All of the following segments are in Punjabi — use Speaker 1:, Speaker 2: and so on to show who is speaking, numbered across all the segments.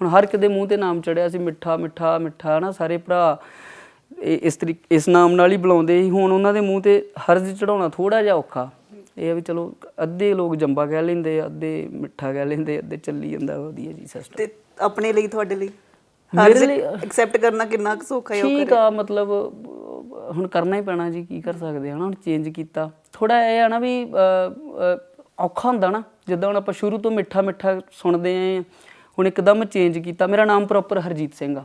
Speaker 1: ਹੁਣ ਹਰ ਇੱਕ ਦੇ ਮੂੰਹ ਤੇ ਨਾਮ ਚੜਿਆ ਸੀ ਮਿੱਠਾ ਮਿੱਠਾ ਮਿੱਠਾ ਨਾ ਸਾਰੇ ਭਰਾ। ਇਸ ਤਰੀਕ ਇਸ ਨਾਮ ਨਾਲ ਹੀ ਬੁਲਾਉਂਦੇ ਸੀ। ਹੁਣ ਉਹਨਾਂ ਦੇ ਮੂੰਹ ਤੇ ਹਰਜ ਚੜਾਉਣਾ ਥੋੜਾ ਜਿਹਾ ਔਖਾ। ਇਹ ਆ ਵੀ ਚਲੋ ਅੱਧੇ ਲੋਕ ਜੰਬਾ ਕਹਿ ਲੈਂਦੇ ਆ, ਅੱਧੇ ਮਿੱਠਾ ਕਹਿ ਲੈਂਦੇ ਅੱਧੇ ਚੱਲੀ ਜਾਂਦਾ ਵਧੀਆ ਜੀ ਸਿਸਟਮ
Speaker 2: ਤੇ ਆਪਣੇ ਲਈ ਤੁਹਾਡੇ ਲਈ?
Speaker 1: ਮੇਰੇ ਲਈ-
Speaker 2: ਐਕਸੈਪਟ ਕਰਨਾ ਕਿੰਨਾ ਕੁ ਸੌਖਾ ਹੈ ਉਹ
Speaker 1: ਠੀਕ ਆ ਮਤਲਬ ਹੁਣ ਕਰਨਾ ਹੀ ਪੈਣਾ ਜੀ ਕੀ ਕਰ ਸਕਦੇ ਹਾਂ ਹੁਣ ਚੇਂਜ ਕੀਤਾ। ਥੋੜਾ ਇਹ ਆ ਨਾ ਵੀ ਔਖਾ ਹੁੰਦਾ ਨਾ। ਜਿੱਦਾਂ ਹੁਣ ਆਪਾਂ ਸ਼ੁਰੂ ਤੋਂ ਮਿੱਠਾ ਮਿੱਠਾ ਸੁਣਦੇ ਆਏ ਹੁਣ ਇੱਕਦਮ ਚੇਂਜ ਕੀਤਾ। ਮੇਰਾ ਨਾਮ ਪ੍ਰੋਪਰ ਹਰਜੀਤ ਸਿੰਘ ਆ।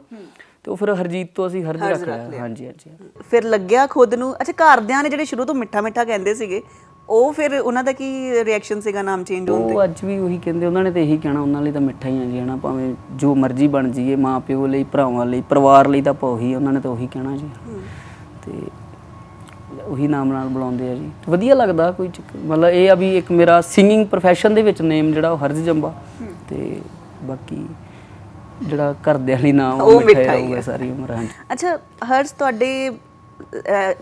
Speaker 1: ਤੇ ਉਹ ਫਿਰ ਹਰਜੀਤ ਤੋਂ ਅਸੀਂ ਹਰਜ ਰੱਖ ਲਿਆ। ਹਾਂਜੀ ਹਾਂਜੀ
Speaker 2: ਫਿਰ ਲੱਗਿਆ ਖੁਦ ਨੂੰ। ਅੱਛਾ ਘਰਦਿਆਂ ਨੇ ਜਿਹੜੇ ਸ਼ੁਰੂ ਤੋਂ ਮਿੱਠਾ ਮਿੱਠਾ ਕਹਿੰਦੇ ਸੀਗੇ ਉਹ ਫਿਰ ਉਹਨਾਂ ਦਾ ਕੀ ਰਿਐਕਸ਼ਨ ਸੀਗਾ ਨਾਮ ਚੇਂਜ ਹੋਣ ਤੇ?
Speaker 1: ਉਹ ਅੱਜ ਵੀ ਉਹੀ ਕਹਿੰਦੇ ਉਹਨਾਂ ਨੇ ਤਾਂ ਇਹੀ ਕਹਿਣਾ ਉਹਨਾਂ ਲਈ ਤਾਂ ਮਿੱਠਾ ਹੀ ਆ ਜੀ ਹਨਾ ਭਾਵੇਂ ਜੋ ਮਰਜ਼ੀ ਬਣ ਜਾਈਏ ਮਾਂ ਪਿਓ ਲਈ ਭਰਾਵਾਂ ਲਈ ਪਰਿਵਾਰ ਲਈ ਤਾਂ ਉਹੀ ਉਹਨਾਂ ਨੇ ਤਾਂ ਉਹੀ ਕਹਿਣਾ ਜੀ। ਤੇ ਉਹੀ ਨਾਮ ਨਾਲ ਬੁਲਾਉਂਦੇ ਆ ਜੀ। ਵਧੀਆ ਲੱਗਦਾ ਕੋਈ ਮਤਲਬ ਇਹ ਆ ਵੀ ਇੱਕ ਮੇਰਾ ਸਿੰਗਿੰਗ profession ਦੇ ਵਿੱਚ ਨੇਮ ਜਿਹੜਾ ਉਹ ਹਰਜ ਜੰਬਾ। ਤੇ ਬਾਕੀ ਜਿਹੜਾ ਘਰਦਿਆਂ ਲਈ ਨਾਮ
Speaker 2: ਉਹ
Speaker 1: ਮਿੱਠਾ
Speaker 2: ਹੀ
Speaker 1: ਰਹੂਗਾ
Speaker 2: ਹੈ।
Speaker 1: ਸਾਰੀ ਉਮਰ ਹਾਂਜੀ
Speaker 2: ਅੱਛਾ ਹਰਸ਼ ਤੁਹਾਡੇ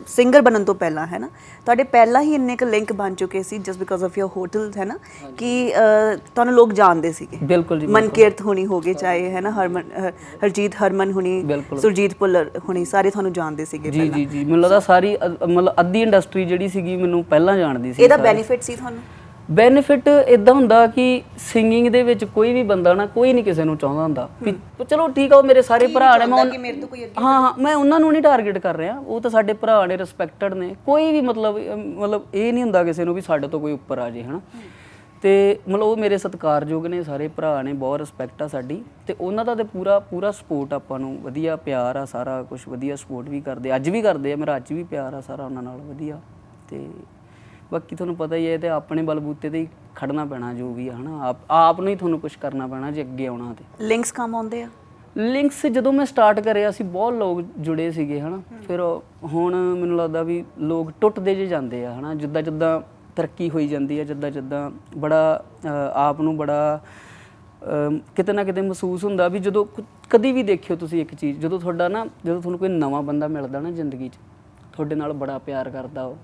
Speaker 2: ਸਿੰਗਰ ਬਣਨ ਤੋਂ ਪਹਿਲਾਂ ਹੈ ਨਾ? ਤੁਹਾਡੇ ਪਹਿਲਾਂ ਹੀ ਇੰਨੇ ਕ ਲਿੰਕ ਬਣ ਚੁੱਕੇ ਸੀ just because of your hotels ਹੈ ਨਾ? ਕਿ ਤੁਹਾਨੂੰ ਲੋਕ ਜਾਣਦੇ ਸੀਗੇ।
Speaker 1: ਬਿਲਕੁਲ ਜੀ
Speaker 2: ਮਨਕੀਰਤ ਹੁਣੀ ਹੋਗੇ ਚਾਹੇ ਹੈ ਨਾ ਹਰਮਨ ਹਰਜੀਤ ਹਰਮਨ ਹੁਣੀ। ਸੁਰਜੀਤ ਭੁੱਲਰ ਹੁਣੀ ਸਾਰੇ ਤੁਹਾਨੂੰ ਜਾਣਦੇ ਸੀਗੇ ਪਹਿਲਾਂ।
Speaker 1: ਜੀ ਜੀ। ਮੈਨੂੰ ਲੱਗਦਾ ਸਾਰੀ ਮਤਲਬ ਅੱਧੀ ਇੰਡਸਟਰੀ ਜਿਹੜੀ ਸੀਗੀ ਮੈਨੂੰ ਪਹਿਲਾਂ ਜਾਣਦੀ ਸੀ
Speaker 2: ਇਹਦਾ ਬੈਨੀਫਿਟ ਸੀ ਤੁਹਾਨੂੰ?
Speaker 1: ਬੈਨੀਫਿਟ ਇਦਾਂ ਹੁੰਦਾ ਕਿ ਸਿੰਗਿੰਗ ਦੇ ਵਿੱਚ ਕੋਈ ਵੀ ਬੰਦਾ ਨਾ ਕੋਈ ਨਹੀਂ ਕਿਸੇ ਨੂੰ ਚਾਹੁੰਦਾ ਹੁੰਦਾ। ਵੀ ਚਲੋ ਠੀਕ ਆ ਉਹ ਮੇਰੇ ਸਾਰੇ ਭਰਾ ਨੇ ਮੈਂ
Speaker 2: ਕਿ ਮੇਰੇ ਤੋਂ ਕੋਈ
Speaker 1: ਹਾਂ ਹਾਂ ਮੈਂ ਉਹਨਾਂ ਨੂੰ ਨਹੀਂ ਟਾਰਗੇਟ ਕਰ ਰਿਹਾ ਉਹ ਤਾਂ ਸਾਡੇ ਭਰਾ ਨੇ ਰਿਸਪੈਕਟਡ ਨੇ। ਕੋਈ ਵੀ ਮਤਲਬ ਅਮ, ਮਤਲਬ ਇਹ ਨਹੀਂ ਹੁੰਦਾ ਕਿਸੇ ਨੂੰ ਵੀ ਸਾਡੇ ਤੋਂ ਕੋਈ ਉੱਪਰ ਆ ਜੇ ਹਨਾ। ਤੇ ਮਤਲਬ ਉਹ ਮੇਰੇ ਸਤਿਕਾਰਯੋਗ ਨੇ ਸਾਰੇ ਭਰਾ ਨੇ ਬਹੁਤ ਰਿਸਪੈਕਟ ਆ ਸਾਡੀ। ਤੇ ਉਹਨਾਂ ਦਾ ਤੇ ਪੂਰਾ ਪੂਰਾ ਸਪੋਰਟ ਆਪਾਂ ਨੂੰ ਵਧੀਆ ਪਿਆਰ ਆ ਸਾਰਾ ਕੁਝ ਵਧੀਆ ਸਪੋਰਟ ਵੀ ਕਰਦੇ ਅੱਜ ਵੀ ਕਰਦੇ ਆ ਮੇਰਾ ਅੱਜ ਵੀ ਪਿਆਰ ਆ ਸਾਰਾ ਉਹਨਾਂ ਨਾਲ ਵਧੀਆ। ਤੇ ਬਾਕੀ ਤੁਹਾਨੂੰ ਪਤਾ ਹੀ ਹੈ ਤੇ ਆਪਣੇ ਬਲਬੂਤੇ ਤੇ ਹੀ ਖੜਨਾ ਪੈਣਾ ਜੋ ਵੀ ਆ ਹਨਾ? ਆਪ ਆਪ ਨੂੰ ਹੀ ਤੁਹਾਨੂੰ ਕੁਝ ਕਰਨਾ ਪੈਣਾ ਜੇ ਅੱਗੇ ਆਉਣਾ ਤੇ।
Speaker 2: ਲਿੰਕਸ ਕੰਮ ਆਉਂਦੇ ਆ?
Speaker 1: ਲਿੰਕਸ ਜਦੋਂ ਮੈਂ ਸਟਾਰਟ ਕਰਿਆ ਸੀ ਬਹੁਤ ਲੋਕ ਜੁੜੇ ਸੀਗੇ ਹਨਾ? ਫਿਰ ਉਹ- ਹੁਣ ਮੈਨੂੰ ਲੱਗਦਾ ਵੀ ਲੋਕ ਟੁੱਟਦੇ ਜੇ ਜਾਂਦੇ ਆ ਹਨਾ? ਜਿੱਦਾਂ ਜਿੱਦਾਂ ਤਰੱਕੀ ਹੋਈ ਜਾਂਦੀ ਹੈ ਜਿੱਦਾਂ ਜਿੱਦਾਂ ਬੜਾ ਆਪ ਨੂੰ ਬੜਾ ਕਿਤੇ ਨਾ ਕਿਤੇ ਮਹਿਸੂਸ ਹੁੰਦਾ ਵੀ ਜਦੋਂ ਕਦੀ ਵੀ ਦੇਖਿਓ ਤੁਸੀਂ ਇੱਕ ਚੀਜ਼ ਜਦੋਂ ਤੁਹਾਡਾ ਨਾ ਜਦੋਂ ਤੁਹਾਨੂੰ ਕੋਈ ਨਵਾਂ ਬੰਦਾ ਮਿਲਦਾ ਨਾ ਜ਼ਿੰਦਗੀ 'ਚ ਤੁਹਾਡੇ ਨਾਲ ਬੜਾ ਪਿਆਰ ਕਰਦਾ ਉਹ।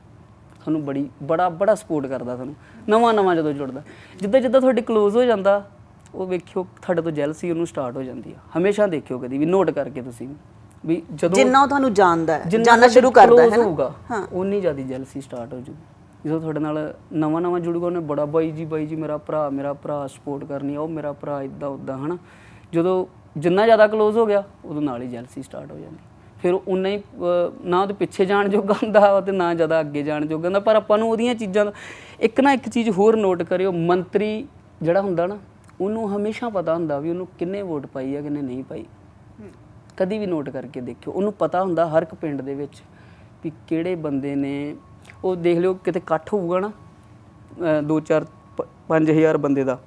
Speaker 1: ਤੁਹਾਨੂੰ ਬੜੀ ਬੜਾ ਬੜਾ ਸਪੋਰਟ ਕਰਦਾ ਤੁਹਾਨੂੰ। ਨਵਾਂ ਨਵਾਂ ਜਦੋਂ ਜੁੜਦਾ। ਜਿੱਦਾਂ ਜਿੱਦਾਂ ਤੁਹਾਡੀ ਕਲੋਜ਼ ਹੋ ਜਾਂਦਾ ਉਹ ਵੇਖਿਓ ਤੁਹਾਡੇ ਤੋਂ ਜੈਲਸੀ ਉਹਨੂੰ ਸਟਾਰਟ ਹੋ ਜਾਂਦੀ ਆ। ਹਮੇਸ਼ਾ ਦੇਖਿਓ ਕਦੀ ਵੀ ਨੋਟ ਕਰਕੇ ਤੁਸੀਂ ਵੀ ਜਦੋਂ
Speaker 2: ਜਿੰਨਾ ਉਹ ਤੁਹਾਨੂੰ ਜਾਣਦਾ ਹੈ
Speaker 1: ਤੁਹਾਡੇ
Speaker 2: ਸ਼ੁਰੂ ਕਰਦਾ ਹੈ ਨਾ। ਹਾਂ।
Speaker 1: ਉਨੀ ਜ਼ਿਆਦਾ ਜੈਲਸੀ ਸਟਾਰਟ ਹੋ ਜੂਗੀ ਜਦੋਂ ਤੁਹਾਡੇ ਨਾਲ ਨਵਾਂ ਨਵਾਂ ਜੁੜੂਗਾ ਉਹਨੇ ਬੜਾ ਬਾਈ ਜੀ ਬਾਈ ਜੀ ਮੇਰਾ ਭਰਾ ਮੇਰਾ ਭਰਾ ਸਪੋਰਟ ਕਰਨੀ ਆ ਉਹ ਮੇਰਾ ਭਰਾ ਇਦਾਂ ਉਦਾਂ ਹਨਾ। ਜਦੋਂ ਜਿੰਨਾ ਜ਼ਿਆਦਾ ਕਲੋਜ਼ ਹੋ ਗਿਆ ਉਦੋਂ ਨਾਲ ਹੀ ਜੈਲਸੀ ਸਟਾਰਟ ਹੋ ਜਾਂਦੀ। ਫਿਰ ਉਨਾ ਹੀ ਨਾ ਉਹਦੇ ਪਿੱਛੇ ਜਾਣ ਜੋਗਾ ਹੁੰਦਾ ਵਾ ਤੇ ਨਾ ਜ਼ਿਆਦਾ ਅੱਗੇ ਜਾਣ ਜੋਗਾ ਹੁੰਦਾ। ਪਰ ਆਪਾਂ ਨੂੰ ਉਹਦੀਆਂ ਚੀਜ਼ਾਂ ਦਾ ਇੱਕ ਨਾ ਇੱਕ ਚੀਜ਼ ਹੋਰ ਨੋਟ ਕਰਿਓ, ਮੰਤਰੀ ਜਿਹੜਾ ਹੁੰਦਾ ਨਾ, ਉਹਨੂੰ ਹਮੇਸ਼ਾ ਪਤਾ ਹੁੰਦਾ ਵੀ ਉਹਨੂੰ ਕਿੰਨੇ ਵੋਟ ਪਾਈ ਆ, ਕਿੰਨੇ ਨਹੀਂ ਪਾਈ। ਕਦੀ ਵੀ ਨੋਟ ਕਰਕੇ ਦੇਖਿਓ, ਉਹਨੂੰ ਪਤਾ ਹੁੰਦਾ ਹਰ ਇੱਕ ਪਿੰਡ ਦੇ ਵਿੱਚ ਵੀ ਕਿਹੜੇ ਬੰਦੇ ਨੇ। ਉਹ ਦੇਖ ਲਿਓ, ਕਿਤੇ ਇਕੱਠ ਹੋਊਗਾ ਨਾ 2-4 5000 ਬੰਦੇ ਦਾ,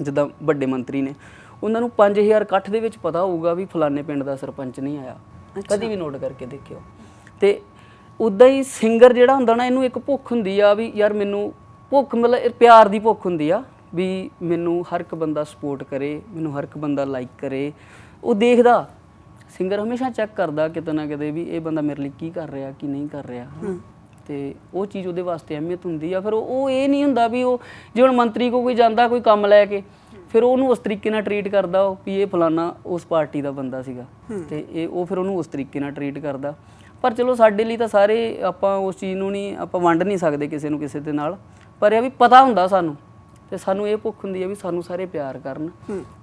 Speaker 1: ਜਿੱਦਾਂ ਵੱਡੇ ਮੰਤਰੀ ਨੇ। ਉਹਨਾਂ ਨੂੰ 5000 ਇਕੱਠ ਦੇ ਵਿੱਚ ਪਤਾ ਹੋਊਗਾ ਵੀ ਫਲਾਣੇ ਪਿੰਡ ਦਾ ਸਰਪੰਚ ਨਹੀਂ ਆਇਆ। ਕਦੀ ਵੀ ਨੋਟ ਕਰਕੇ ਦੇਖਿਓ। ਤੇ ਉਦਾਂ ਹੀ ਸਿੰਗਰ ਜਿਹੜਾ ਹੁੰਦਾ ਨਾ ਇਹਨੂੰ ਇੱਕ ਭੁੱਖ ਹੁੰਦੀ ਆ ਵੀ ਯਾਰ ਮੈਨੂੰ ਭੁੱਖ ਮਤਲਬ ਪਿਆਰ ਦੀ ਭੁੱਖ ਹੁੰਦੀ ਆ ਵੀ ਮੈਨੂੰ ਹਰ ਇੱਕ ਬੰਦਾ ਸਪੋਰਟ ਕਰੇ ਮੈਨੂੰ ਹਰ ਇੱਕ ਬੰਦਾ ਲਾਈਕ ਕਰੇ। ਉਹ ਦੇਖਦਾ ਸਿੰਗਰ ਹਮੇਸ਼ਾ ਚੈੱਕ ਕਰਦਾ ਕਿਤੇ ਨਾ ਕਿਤੇ ਵੀ ਇਹ ਬੰਦਾ ਮੇਰੇ ਲਈ ਕੀ ਕਰ ਰਿਹਾ ਕੀ ਨਹੀਂ ਕਰ ਰਿਹਾ। ਤੇ ਉਹ ਚੀਜ਼ ਉਹਦੇ ਵਾਸਤੇ ਅਹਿਮੀਅਤ ਹੁੰਦੀ ਆ। ਫਿਰ ਉਹ ਉਹ ਇਹ ਨਹੀਂ ਹੁੰਦਾ ਵੀ ਉਹ ਜੇ ਹੁਣ ਮੰਤਰੀ ਕੋ ਕੋਈ ਜਾਂਦਾ ਕੋਈ ਕੰਮ ਲੈ ਕੇ ਫਿਰ ਉਹਨੂੰ ਉਸ ਤਰੀਕੇ ਨਾਲ ਟਰੀਟ ਕਰਦਾ ਉਹ ਵੀ ਇਹ ਫਲਾਨਾ ਉਸ ਪਾਰਟੀ ਦਾ ਬੰਦਾ ਸੀਗਾ। ਤੇ ਇਹ ਉਹ ਫਿਰ ਉਹਨੂੰ ਉਸ ਤਰੀਕੇ ਨਾਲ ਟਰੀਟ ਕਰਦਾ। ਪਰ ਚਲੋ ਸਾਡੇ ਲਈ ਤਾਂ ਸਾਰੇ ਆਪਾਂ ਉਸ ਚੀਜ਼ ਨੂੰ ਨਹੀਂ ਆਪਾਂ ਵੰਡ ਨਹੀਂ ਸਕਦੇ ਕਿਸੇ ਨੂੰ ਕਿਸੇ ਦੇ ਨਾਲ। ਪਰ ਇਹ ਵੀ ਪਤਾ ਹੁੰਦਾ ਸਾਨੂੰ। ਤੇ ਸਾਨੂੰ ਇਹ ਭੁੱਖ ਹੁੰਦੀ ਹੈ ਵੀ ਸਾਨੂੰ ਸਾਰੇ ਪਿਆਰ ਕਰਨ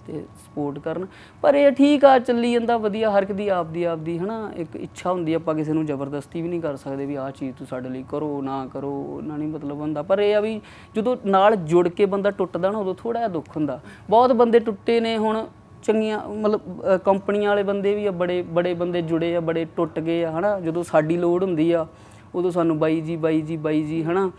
Speaker 1: ਤੇ ਸਪੋਰਟ ਕਰਨ। ਪਰ ਇਹ ਠੀਕ ਆ ਚੱਲੀ ਜਾਂਦਾ ਵਧੀਆ ਹਰ ਇੱਕ ਦੀ ਆਪਦੀ ਆਪਦੀ ਹਨਾ? ਇੱਕ ਇੱਛਾ ਹੁੰਦੀ ਆ, ਆਪਾਂ ਕਿਸੇ ਨੂੰ ਜ਼ਬਰਦਸਤੀ ਵੀ ਨਹੀਂ ਕਰ ਸਕਦੇ ਵੀ ਆਹ ਚੀਜ਼ ਤੂੰ ਸਾਡੇ ਲਈ ਕਰੋ ਨਾ ਕਰੋ ਉਹਨਾਂ ਨਹੀਂ ਮਤਲਬ ਹੁੰਦਾ। ਪਰ ਇਹ ਆ ਵੀ ਜਦੋਂ ਨਾਲ ਜੁੜ ਕੇ ਬੰਦਾ ਟੁੱਟਦਾ ਨਾ ਉਦੋਂ ਥੋੜਾ ਜਿਹਾ ਦੁੱਖ ਹੁੰਦਾ। ਬਹੁਤ ਬੰਦੇ ਟੁੱਟੇ ਨੇ ਹੁਣ ਚੰਗੀਆਂ ਮਤਲਬ ਕੰਪਨੀਆਂ ਵਾਲੇ ਬੰਦੇ ਵੀ ਆ ਬੜੇ ਬੜੇ ਬੰਦੇ ਜੁੜੇ ਆ ਬੜੇ ਟੁੱਟ ਗਏ ਆ ਹਨਾ? ਜਦੋਂ ਸਾਡੀ ਲੋੜ ਹੁੰਦੀ ਆ ਉਦੋਂ ਸਾਨੂੰ ਬਾਈ ਜੀ ਬਾਈ ਜੀ ਬਾਈ ਜੀ ਹਨਾ?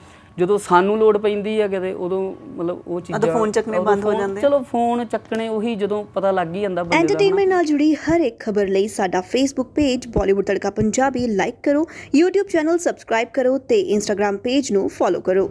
Speaker 1: ਜਦੋਂ ਸਾਨੂੰ ਲੋੜ ਪੈਂਦੀ ਆ ਕਿਤੇ ਉਦੋਂ ਮਤਲਬ ਉਹ ਚੀਜ਼ਾਂ
Speaker 2: ਉਦੋਂ phone ਚੱਕਣੇ ਬੰਦ ਹੋ ਜਾਂਦੇ।
Speaker 1: ਚਲੋ ਫੋਨ ਚੱਕਣੇ ਉਹੀ ਜਦੋਂ ਪਤਾ ਲੱਗ ਹੀ ਜਾਂਦਾ ਬੰਦੇ ਦਾ।
Speaker 3: ਐਂਟਰਟੇਨਮੈਂਟ ਨਾਲ ਜੁੜੀ ਹਰ ਇੱਕ ਖਬਰ ਲਈ ਸਾਡਾ Facebook page Bollywood Tadka Punjabi like ਕਰੋ YouTube ਚੈਨਲ ਸਬਸਕ੍ਰਾਈਬ ਕਰੋ ਤੇ Instagram ਪੇਜ ਨੂੰ ਫੋਲੋ ਕਰੋ